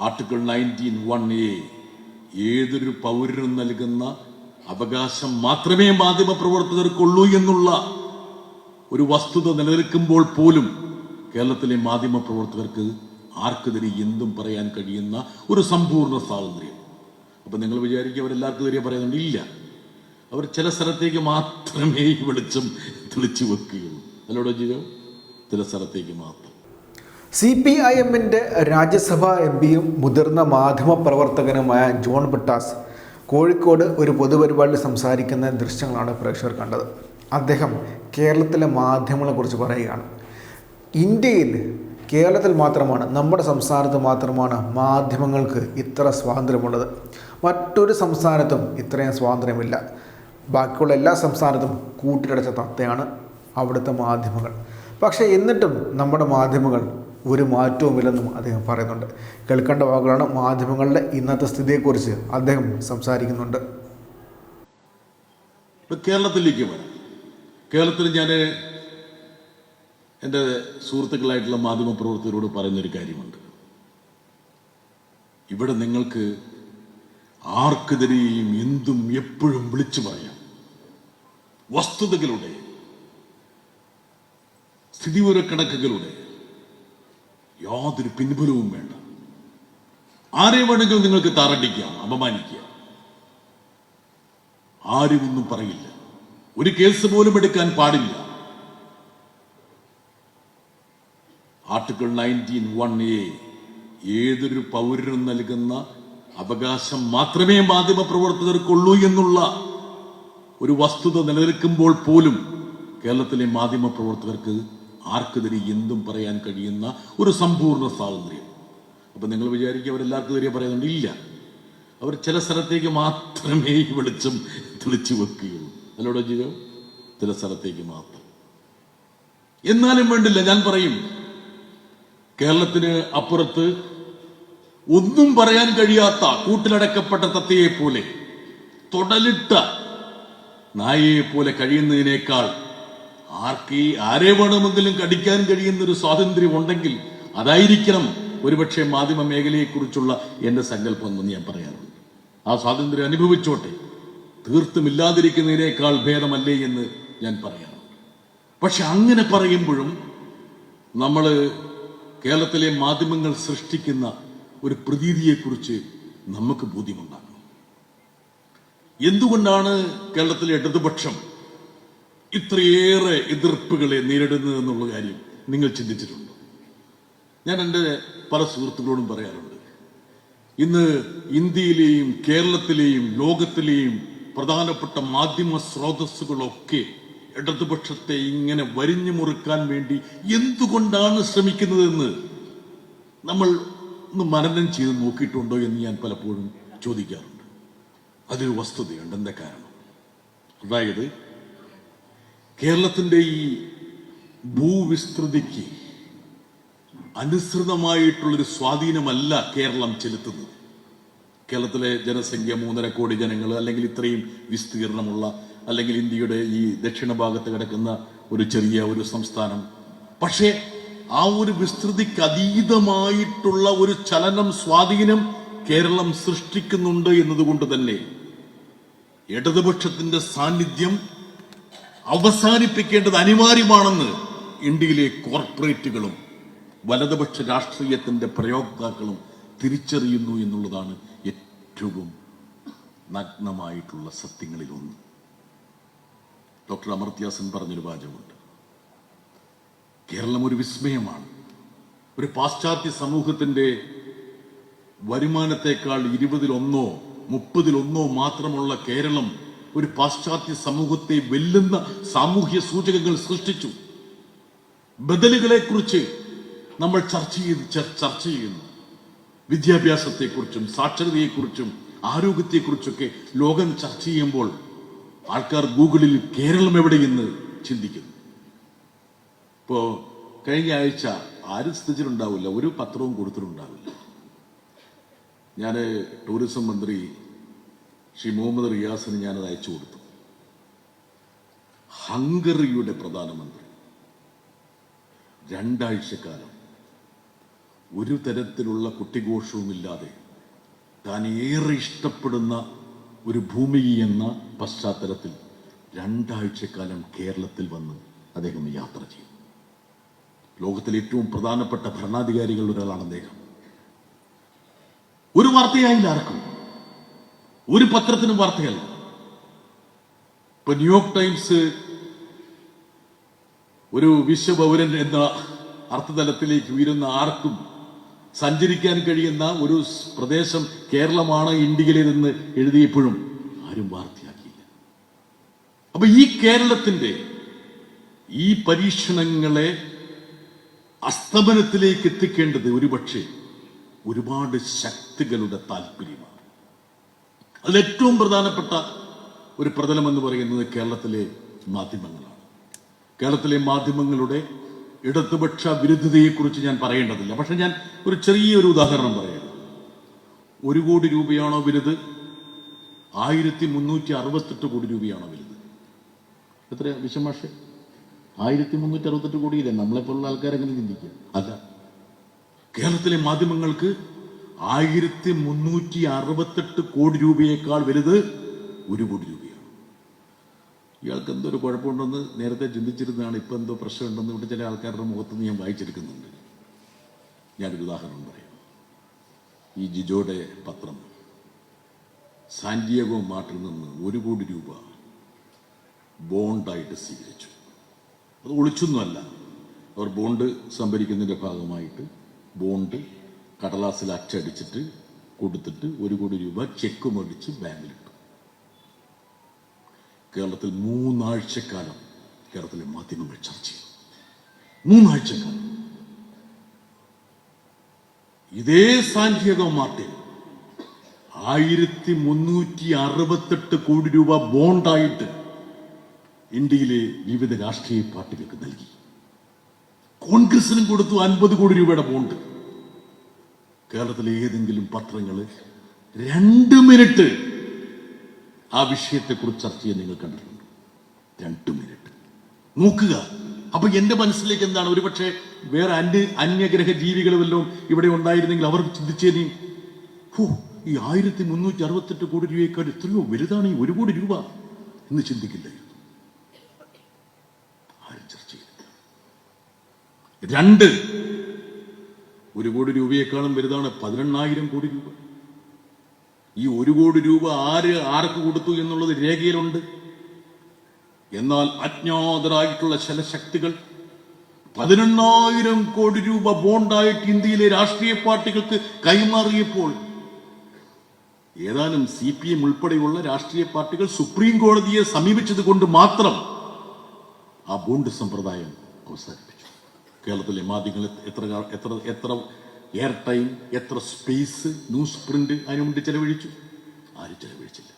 Article nineteen one A ഏതൊരു പൗരനും നൽകുന്ന അവകാശം മാത്രമേ മാധ്യമ പ്രവർത്തകർക്കുള്ളൂ എന്നുള്ള ഒരു വസ്തുത നിലനിൽക്കുമ്പോൾ പോലും കേരളത്തിലെ മാധ്യമ പ്രവർത്തകർക്ക് ആർക്കെതിരെ എന്തും പറയാൻ കഴിയുന്ന ഒരു സമ്പൂർണ സ്വാതന്ത്ര്യം. അപ്പം നിങ്ങൾ വിചാരിക്കുക അവരെല്ലാവർക്കും എതിരെ പറയുന്നുണ്ട് ഇല്ല. അവർ ചില സ്ഥലത്തേക്ക് മാത്രമേ വെളിച്ചം തെളിച്ചു വെക്കുകയുള്ളൂ. അല്ലോടോ ജിയോ ചില സ്ഥലത്തേക്ക് മാത്രം. സി പി ഐ എമ്മിന്റെ രാജ്യസഭാ എം പിയും മുതിർന്ന മാധ്യമ പ്രവർത്തകനുമായ ജോൺ ബിട്ടാസ് കോഴിക്കോട് ഒരു പൊതുപരിപാടിയിൽ സംസാരിക്കുന്ന ദൃശ്യങ്ങളാണ് പ്രേക്ഷകർ കണ്ടത്. അദ്ദേഹം കേരളത്തിലെ മാധ്യമങ്ങളെക്കുറിച്ച് പറയുകയാണ്. ഇന്ത്യയിൽ കേരളത്തിൽ മാത്രമാണ് നമ്മുടെ സംസ്ഥാനത്ത് മാത്രമാണ് മാധ്യമങ്ങൾക്ക് ഇത്ര സ്വാതന്ത്ര്യമുള്ളത്. മറ്റൊരു സംസ്ഥാനത്തും ഇത്രയും സ്വാതന്ത്ര്യമില്ല. ബാക്കിയുള്ള എല്ലാ സംസ്ഥാനത്തും കൂട്ടിലടച്ച തത്തയാണ് അവിടുത്തെ മാധ്യമങ്ങൾ. പക്ഷേ എന്നിട്ടും നമ്മുടെ മാധ്യമങ്ങൾ ഒരു മാറ്റവുമില്ലെന്നും അദ്ദേഹം പറയുന്നുണ്ട്. കേൾക്കേണ്ട വാക്കുകളാണ് മാധ്യമങ്ങളുടെ ഇന്നത്തെ സ്ഥിതിയെക്കുറിച്ച് അദ്ദേഹം സംസാരിക്കുന്നുണ്ട്. കേരളത്തിലേക്ക് വരാം. കേരളത്തിൽ ഞാൻ എന്റെ സുഹൃത്തുക്കളായിട്ടുള്ള മാധ്യമ പ്രവർത്തകരോട് പറയുന്നൊരു കാര്യമുണ്ട്. ഇവിടെ നിങ്ങൾക്ക് ആർക്കെതിരെയും എന്തും എപ്പോഴും വിളിച്ചു പറയാം. വസ്തുതകളുടെ സ്ഥിതിവിവരക്കണക്കുകളുടെ യാതൊരു പിൻബലവും വേണ്ട. ആരെ വേണമെങ്കിലും നിങ്ങൾക്ക് തറടിക്കാം അപമാനിക്കാം. ആരും ഒന്നും പറയില്ല. ഒരു കേസ് പോലും എടുക്കാൻ പാടില്ല. ആർട്ടിക്കിൾ നയന്റീൻ വൺ എ ഏതൊരു പൗരനും നൽകുന്ന അവകാശം മാത്രമേ മാധ്യമ പ്രവർത്തകർക്കുള്ളൂ എന്നുള്ള ഒരു വസ്തുത നിലനിൽക്കുമ്പോൾ പോലും കേരളത്തിലെ മാധ്യമ പ്രവർത്തകർക്ക് ആർക്കെതിരെ എന്തും പറയാൻ കഴിയുന്ന ഒരു സമ്പൂർണ സ്വാതന്ത്ര്യം. അപ്പം നിങ്ങൾ വിചാരിക്കുക അവരെല്ലാവർക്കും എതിരെ പറയുന്നുണ്ട് ഇല്ല. അവർ ചില സ്ഥലത്തേക്ക് മാത്രമേ ഈ വെളിച്ചം തെളിച്ചു വെക്കുകയുള്ളൂ. അല്ലോടെ ജീവ ചില സ്ഥലത്തേക്ക് മാത്രം. എന്നാലും വേണ്ടില്ല. ഞാൻ പറയും കേരളത്തിന് അപ്പുറത്ത് ഒന്നും പറയാൻ കഴിയാത്ത കൂട്ടിലടക്കപ്പെട്ട തത്തയെ പോലെ തൊടലിട്ട നായയെ പോലെ കഴിയുന്നതിനേക്കാൾ ആർക്ക് ആരെ വേണമെങ്കിലും കടിക്കാൻ കഴിയുന്ന ഒരു സ്വാതന്ത്ര്യം ഉണ്ടെങ്കിൽ അതായിരിക്കണം ഒരുപക്ഷെ മാധ്യമ മേഖലയെക്കുറിച്ചുള്ള എന്റെ സങ്കല്പം എന്ന് ഞാൻ പറയാറുണ്ട്. ആ സ്വാതന്ത്ര്യം അനുഭവിച്ചോട്ടെ. തീർത്തും ഇല്ലാതിരിക്കുന്നതിനേക്കാൾ ഭേദമല്ലേ എന്ന് ഞാൻ പറയാറുണ്ട്. പക്ഷെ അങ്ങനെ പറയുമ്പോഴും നമ്മൾ കേരളത്തിലെ മാധ്യമങ്ങൾ സൃഷ്ടിക്കുന്ന ഒരു പ്രതീതിയെക്കുറിച്ച് നമുക്ക് ബോധ്യമുണ്ടാകും. എന്തുകൊണ്ടാണ് കേരളത്തിലെ ഇടതുപക്ഷം ഇത്രയേറെ എതിർപ്പുകളെ നേരിടുന്നത് എന്നുള്ള കാര്യം നിങ്ങൾ ചിന്തിച്ചിട്ടുണ്ടോ? ഞാൻ എന്റെ പല സുഹൃത്തുക്കളോടും പറയാറുണ്ട്. ഇന്ന് ഇന്ത്യയിലെയും കേരളത്തിലെയും ലോകത്തിലെയും പ്രധാനപ്പെട്ട മാധ്യമ സ്രോതസ്സുകളൊക്കെ ഇടതുപക്ഷത്തെ ഇങ്ങനെ വരിഞ്ഞു മുറുക്കാൻ വേണ്ടി എന്തുകൊണ്ടാണ് ശ്രമിക്കുന്നതെന്ന് നമ്മൾ ഒന്ന് മനനം ചെയ്ത് നോക്കിയിട്ടുണ്ടോ എന്ന് ഞാൻ പലപ്പോഴും ചോദിക്കാറുണ്ട്. അതൊരു വസ്തുതയുണ്ട്. എന്താ കാരണം? അതായത് കേരളത്തിന്റെ ഈ ഭൂവിസ്തൃതിക്ക് അനുസൃതമായിട്ടുള്ളൊരു സ്വാധീനമല്ല കേരളം ചെലുത്തുന്നത്. കേരളത്തിലെ ജനസംഖ്യ മൂന്നര കോടി ജനങ്ങൾ അല്ലെങ്കിൽ ഇത്രയും വിസ്തീർണമുള്ള അല്ലെങ്കിൽ ഇന്ത്യയുടെ ഈ ദക്ഷിണ ഭാഗത്ത് കിടക്കുന്ന ഒരു ചെറിയ ഒരു സംസ്ഥാനം. പക്ഷേ ആ ഒരു വിസ്തൃതിക്ക് അതീതമായിട്ടുള്ള ഒരു ചലനം സ്വാധീനം കേരളം സൃഷ്ടിക്കുന്നുണ്ട് എന്നതുകൊണ്ട് തന്നെ ഇടതുപക്ഷത്തിന്റെ സാന്നിധ്യം അവസാനിപ്പിക്കേണ്ടത് അനിവാര്യമാണെന്ന് ഇന്ത്യയിലെ കോർപ്പറേറ്റുകളും വലതുപക്ഷ രാഷ്ട്രീയത്തിന്റെ പ്രയോക്താക്കളും തിരിച്ചറിയുന്നു എന്നുള്ളതാണ് ഏറ്റവും നഗ്നമായിട്ടുള്ള സത്യങ്ങളിൽ ഒന്ന് ഡോക്ടർ അമർത്യാസൻ പറഞ്ഞൊരു വാചകമുണ്ട്. കേരളം ഒരു വിസ്മയമാണ്. ഒരു പാശ്ചാത്യ സമൂഹത്തിന്റെ വരുമാനത്തെക്കാൾ ഇരുപതിലൊന്നോ മുപ്പതിലൊന്നോ മാത്രമുള്ള കേരളം ഒരു പാശ്ചാത്യ സമൂഹത്തെ വെല്ലുന്ന സാമൂഹ്യ സൂചകങ്ങൾ സൃഷ്ടിച്ചു. ബദലുകളെ കുറിച്ച് നമ്മൾ ചർച്ച ചെയ്ത് ചർച്ച ചെയ്യുന്നു. വിദ്യാഭ്യാസത്തെക്കുറിച്ചും സാക്ഷരതയെക്കുറിച്ചും ആരോഗ്യത്തെക്കുറിച്ചൊക്കെ ലോകം ചർച്ച ചെയ്യുമ്പോൾ ആൾക്കാർ ഗൂഗിളിൽ കേരളം എവിടെയെന്ന് ചിന്തിക്കുന്നു. ഇപ്പോ കഴിഞ്ഞ ആഴ്ച ആരും സ്ഥിതിച്ചിട്ടുണ്ടാവില്ല ഒരു പത്രവും കൊടുത്തിട്ടുണ്ടാവില്ല. ഞാൻ ടൂറിസം മന്ത്രി ശ്രീ മുഹമ്മദ് റിയാസിന് ഞാനത് അയച്ചു കൊടുത്തു. ഹംഗറിയുടെ പ്രധാനമന്ത്രി. രണ്ടാഴ്ചക്കാലം ഒരു തരത്തിലുള്ള കുട്ടിഘോഷവുമില്ലാതെ താൻ ഏറെ ഇഷ്ടപ്പെടുന്ന ഒരു ഭൂമി എന്ന പശ്ചാത്തലത്തിൽ രണ്ടാഴ്ചക്കാലം കേരളത്തിൽ വന്ന് അദ്ദേഹം യാത്ര ചെയ്യും ലോകത്തിലെ ഏറ്റവും പ്രധാനപ്പെട്ട ഭരണാധികാരികളിൽ ഒരാളാണ് അദ്ദേഹം. ഒരു വാർത്തയായില്ല ആർക്കും. ഒരു പത്രത്തിനും വാർത്തയല്ല. ഇപ്പൊ ന്യൂയോർക്ക് ടൈംസ് ഒരു വിശ്വപൗരൻ എന്ന അർത്ഥതലത്തിലേക്ക് ഉയരുന്ന ആർക്കും സഞ്ചരിക്കാൻ കഴിയുന്ന ഒരു പ്രദേശം കേരളമാണ് ഇന്ത്യയിലേതെന്ന് എഴുതിയപ്പോഴും ആരും വാർത്തയാക്കിയില്ല. അപ്പൊ ഈ കേരളത്തിന്റെ ഈ പരീക്ഷണങ്ങളെ അസ്തമനത്തിലേക്ക് എത്തിക്കേണ്ടത് ഒരുപക്ഷെ ഒരുപാട് ശക്തികളുടെ താല്പര്യമാണ്. അതിൽ ഏറ്റവും പ്രധാനപ്പെട്ട ഒരു പ്രതലമെന്ന് പറയുന്നത് കേരളത്തിലെ മാധ്യമങ്ങളാണ്. കേരളത്തിലെ മാധ്യമങ്ങളുടെ ഇടതുപക്ഷ വിരുദ്ധതയെക്കുറിച്ച് ഞാൻ പറയേണ്ടതില്ല. പക്ഷെ ഞാൻ ഒരു ചെറിയൊരു ഉദാഹരണം പറയാം. ഒരു കോടി രൂപയാണോ വലുത്? ആയിരത്തി മുന്നൂറ്റി അറുപത്തെട്ട് കോടി രൂപയാണോ വലുത്? എത്ര വിഷമാഷെ ആയിരത്തി മുന്നൂറ്റി അറുപത്തെട്ട് കോടിയില്ലേ നമ്മളെപ്പോലുള്ള ആൾക്കാരെങ്ങനെ ചിന്തിക്കുക? അല്ല. കേരളത്തിലെ മാധ്യമങ്ങൾക്ക് ആയിരത്തി മുന്നൂറ്റി അറുപത്തെട്ട് കോടി രൂപയേക്കാൾ വലുത് ഒരു കോടി രൂപയാണ്. ഇയാൾക്ക് എന്തോ ഒരു കുഴപ്പമുണ്ടെന്ന് നേരത്തെ ചിന്തിച്ചിരുന്നതാണ് ഇപ്പം എന്തോ പ്രശ്നമുണ്ടെന്ന് ഇവിടെ ചില ആൾക്കാരുടെ മുഖത്ത് നിന്ന് ഞാൻ വായിച്ചെടുക്കുന്നുണ്ട്. ഞാനൊരു ഉദാഹരണം പറയാം. ഈ ജിജോയുടെ പത്രം സാന്റിയാഗോ മാർട്ടിൽ നിന്ന് ഒരു കോടി രൂപ ബോണ്ടായിട്ട് സ്വീകരിച്ചു. അത് ഒളിച്ചൊന്നുമല്ല. അവർ ബോണ്ട് സംഭരിക്കുന്നതിന്റെ ഭാഗമായിട്ട് ബോണ്ട് കടലാസിൽ അച്ചടിച്ചിട്ട് കൊടുത്തിട്ട് ഒരു കോടി രൂപ ചെക്ക് മേടിച്ച് ബാങ്കിലിട്ടു. കേരളത്തിൽ മൂന്നാഴ്ചക്കാലം കേരളത്തിലെ മാധ്യമങ്ങൾ ചർച്ച ചെയ്തു. മൂന്നാഴ്ചക്കാലം. ഇതേ സാന്റിയാഗോ മാർട്ടിൻ ആയിരത്തി മുന്നൂറ്റി അറുപത്തെട്ട് കോടി രൂപ ബോണ്ടായിട്ട് ഇന്ത്യയിലെ വിവിധ രാഷ്ട്രീയ പാർട്ടികൾക്ക് നൽകി. കോൺഗ്രസിനും കൊടുത്തു അൻപത് കോടി രൂപയുടെ ബോണ്ട്. കേരളത്തിലെ ഏതെങ്കിലും പത്രങ്ങൾ രണ്ട് മിനിറ്റ് ആ വിഷയത്തെക്കുറിച്ച് ചർച്ച ചെയ്യാൻ നിങ്ങൾ കണ്ടിട്ടുണ്ട്. രണ്ട് മിനിറ്റ്. നോക്കുക. അപ്പൊ എന്റെ മനസ്സിലേക്ക് എന്താണ്? ഒരുപക്ഷെ വേറെ അന്യ അന്യഗ്രഹ ജീവികൾ വല്ലതും ഇവിടെ ഉണ്ടായിരുന്നെങ്കിൽ അവർ ചിന്തിച്ചേനി ഹോ ഈ ആയിരത്തി മുന്നൂറ്റി അറുപത്തെട്ട് കോടി രൂപയേക്കാൾ എത്രയോ വലുതാണ് ഈ ഒരു കോടി രൂപ എന്ന് ചിന്തിക്കില്ലായിരുന്നു ആരും ചർച്ച ചെയ്തില്ല രണ്ട് ഒരു കോടി രൂപയെക്കാളും വലുതാണ് പതിനെണ്ണായിരം കോടി രൂപ. ഈ ഒരു കോടി രൂപ ആര് ആർക്ക് കൊടുത്തു എന്നുള്ളത് രേഖയിലുണ്ട്. എന്നാൽ അജ്ഞാതരായിട്ടുള്ള ചില ശക്തികൾ പതിനെണ്ണായിരം കോടി രൂപ ബോണ്ടായിട്ട് ഇന്ത്യയിലെ രാഷ്ട്രീയ പാർട്ടികൾക്ക് കൈമാറിയപ്പോൾ ഏതാനും സി പി എം ഉൾപ്പെടെയുള്ള രാഷ്ട്രീയ പാർട്ടികൾ സുപ്രീം കോടതിയെ സമീപിച്ചത് കൊണ്ട് മാത്രം ആ ബോണ്ട് സമ്പ്രദായം അവസാനിപ്പിച്ചു. കേരളത്തിലെ മാധ്യമങ്ങൾ എത്ര എത്ര എത്ര എയർ ടൈം എത്ര സ്പേസ് ന്യൂസ് പ്രിന്റ് അതിനു വേണ്ടി ചെലവഴിച്ചു? ആരും ചെലവഴിച്ചില്ല.